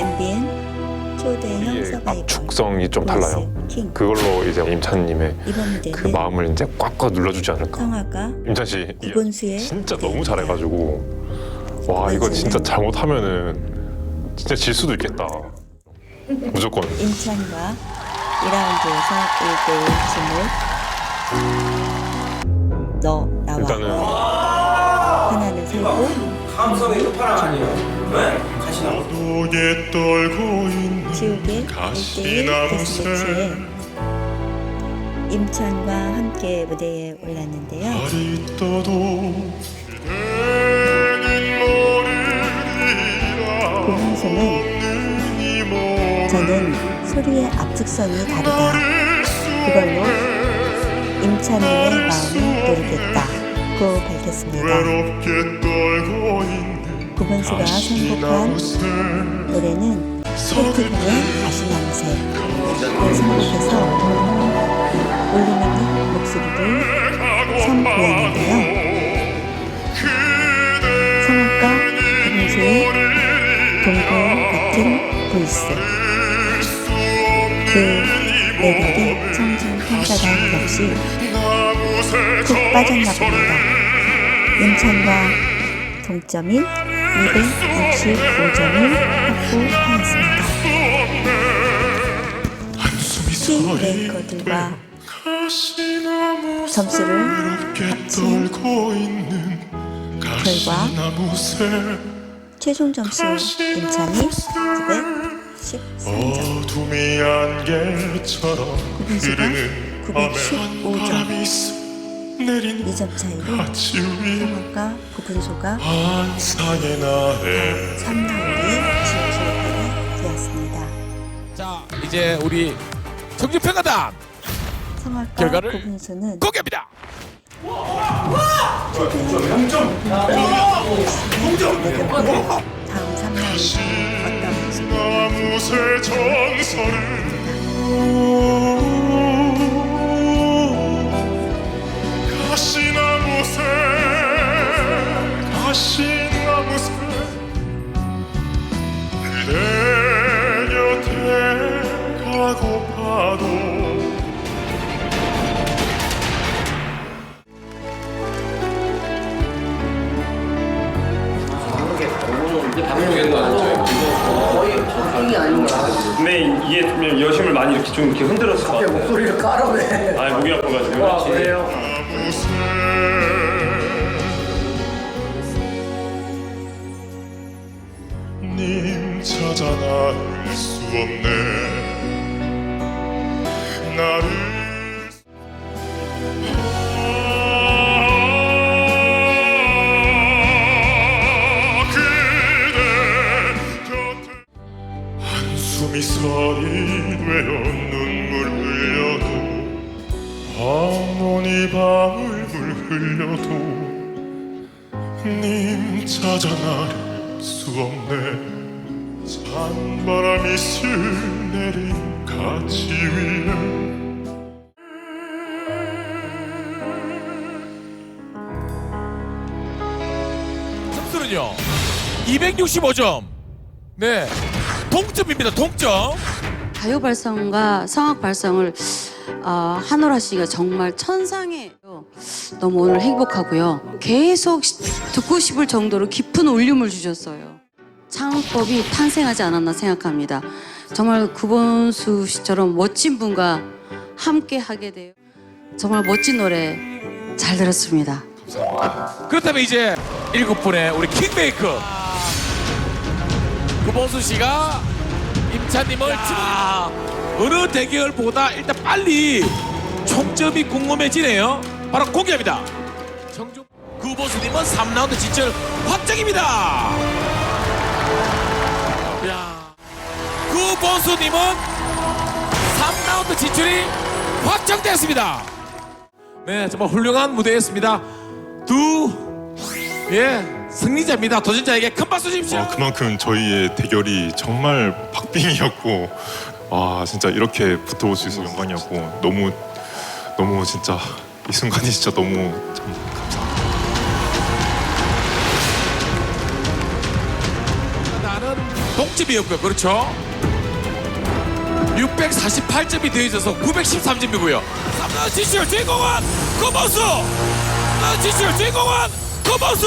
MBN 초대형 압축성이 좀 달라요. 킹 그걸로 이제 임찬님의 그 마음을 이제 꽉꽉 눌러주지 않을까. 성화가 임찬 씨 이- 진짜 너무 잘해가지고 와 이거 진짜 잘못하면은 진짜 질 수도 있겠다. 무조건 임찬과 2라운드에서 1대1 침을 너 나와 일단은 하나는 살고 감성이 끝판왕 아니에요? 어둠에 떨고 있는 지옥의 1대1 가시나무 데스매치에 임찬과 함께 무대에 올랐는데요. 달이 떠도 몸을 저는 소리의 압축성이 다르다. 그걸로 임찬님의 마음을 노리겠다고 밝혔습니다. 고문수가 선곡한 노래는 폴트의 가시나무새 선곡해서 울리는 목소리를 선보였는데요. 성악과 고문수의 동공 같은 보이스 그 매력에 청중 평가단 역시 푹 빠졌나 봅니다. 임찬과 동점인 265점을 확보하였습니다. 키 메이커들과 점수를 있는 결과 최종 점수 임찬이 913점, 어둠이 안개처럼 구분수가 흐르는 915점. 바람이 스- 내리는 2점 차이로 성악과 구분소가 환상의 나에 3라운드에 진출하게 되었습니다. 자 이제 우리 청주평가단 성악과 결과를 구분소는 공개합니다. 다음 3라운드 어떤 모습을 가시나 가시나무새 그대 곁에 가고파도 근데 이게 좀 여심을 많이 이렇게 좀 이렇게 흔들었을 것 같아요. 목소리를 깔아내. 아 목이 아파가지고. 아, 그래요? 숨이 서리 되어 눈물 흘려도 아무니 밤을 흘려도 님 찾아 나를 수 없네. 찬바람이 스내린 가치 위에 점수는요? 265점. 네 동점입니다. 동점. 가요 발성과 성악 발성을 어, 한올 하시기가 정말 천상이에요. 너무 오늘 행복하고요. 계속 시- 듣고 싶을 정도로 깊은 울림을 주셨어요. 창법이 탄생하지 않았나 생각합니다. 정말 구본수 씨처럼 멋진 분과 함께 하게 돼요. 정말 멋진 노래 잘 들었습니다. 그렇다면 이제 일곱 분의 우리 킹메이커 구본수 씨가 임찬님을 자, 어느 대결보다 일단 빨리 총점이 궁금해지네요. 바로 공개합니다. 청주 구본수님은 3라운드 진출 확정입니다. 야, 구본수님은 3라운드 진출이 확정되었습니다. 네, 정말 훌륭한 무대였습니다. 두, 예, 승리자입니다. 도전자에게 큰 박수 주십시오. 아, 그만큼 저희의 대결이 정말 박빙이었고 아 진짜 이렇게 붙어볼 수 있어서 영광이었고 너무 너무 진짜 이 순간이 진짜 너무 참 감사합니다. 나는 동점이었고요. 그렇죠? 648점이 되어 있어서 913점이고요. 3단 지출 주인공은 커버스! 3단 지출 주인공은 커버스!